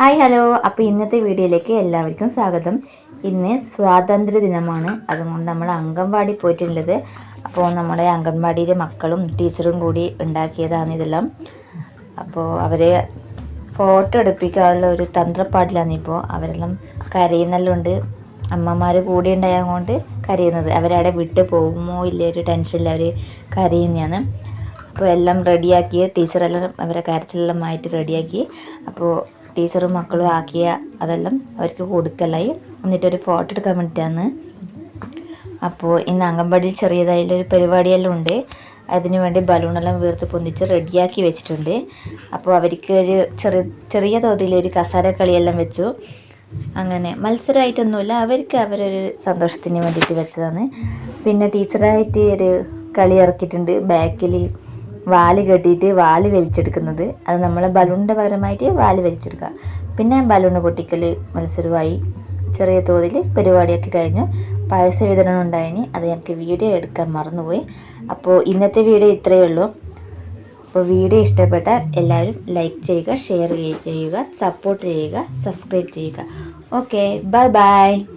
Hi hello. അപ്പോൾ ഇന്നത്തെ വീഡിയോയിലേക്ക് എല്ലാവർക്കും സ്വാഗതം. ഇന്ന് സ്വാതന്ത്ര്യ ദിനമാണ്. അതുകൊണ്ട് നമ്മൾ അംഗൻവാടി പോയിട്ടുള്ളത്. അപ്പോൾ നമ്മുടെ അംഗൻവാടിയിലെ മക്കളും ടീച്ചറും കൂടി ഉണ്ടാക്കിയതാണ് ഇതെല്ലാം. അപ്പോൾ അവരെ ഫോട്ടോ എടുപ്പിക്കാനുള്ള ഒരു തന്ത്രപ്പാടിലാണ് ഇപ്പോൾ അവരെല്ലാം കരയുന്നെല്ലാം അമ്മമാർ കൂടെ ഉണ്ടായതുകൊണ്ട് കരയുന്നത്. അവരവിടെ വിട്ട് പോകുമോ ഇല്ലേ ഒരു ടെൻഷനിൽ അവർ കരയുന്നതാണ്. അപ്പോൾ എല്ലാം റെഡിയാക്കി ടീച്ചറെല്ലാം അവരെ കരച്ചിലെല്ലാം ആയിട്ട് റെഡിയാക്കി. അപ്പോൾ ടീച്ചറും മക്കളും ആക്കിയ അതെല്ലാം അവർക്ക് കൊടുക്കലായി. എന്നിട്ടൊരു ഫോട്ടോ എടുക്കാൻ വേണ്ടിയിട്ടാണ് അപ്പോൾ ഇന്ന് അംഗൻവാടിയിൽ ചെറിയതായാലൊരു പരിപാടിയെല്ലാം ഉണ്ട്. അതിനു വേണ്ടി ബലൂണെല്ലാം വീർത്ത് പൊന്തിച്ച് റെഡിയാക്കി വെച്ചിട്ടുണ്ട്. അപ്പോൾ അവർക്ക് ഒരു ചെറിയ ചെറിയ തോതിൽ ഒരു കസാര കളിയെല്ലാം വെച്ചു. അങ്ങനെ മത്സരമായിട്ടൊന്നുമില്ല അവർക്ക് അവരൊരു സന്തോഷത്തിന് വേണ്ടിയിട്ട് വെച്ചതാണ്. പിന്നെ ടീച്ചറായിട്ട് ഒരു കളി ഇറക്കിയിട്ടുണ്ട്. ബാക്കിൽ വാൽ കെട്ടിയിട്ട് വാൽ വലിച്ചെടുക്കുന്നത്. അത് നമ്മൾ ബലൂണിന്റെ പകരമായിട്ട് വാൽ വലിച്ചെടുക്കുക. പിന്നെ ബലൂൺ പൊട്ടിക്കൽ മത്സരമായി ചെറിയ തോതിൽ പരിപാടിയൊക്കെ കഴിഞ്ഞു. പായസ വിതരണം ഉണ്ടായിന്. അത് എനിക്ക് വീഡിയോ എടുക്കാൻ മറന്നുപോയി. അപ്പോൾ ഇന്നത്തെ വീഡിയോ ഇത്രയേ ഉള്ളൂ. അപ്പോൾ വീഡിയോ ഇഷ്ടപ്പെട്ടാൽ എല്ലാവരും ലൈക്ക് ചെയ്യുക ഷെയർ ചെയ്യുക സപ്പോർട്ട് ചെയ്യുക സബ്സ്ക്രൈബ് ചെയ്യുക. Okay bye bye.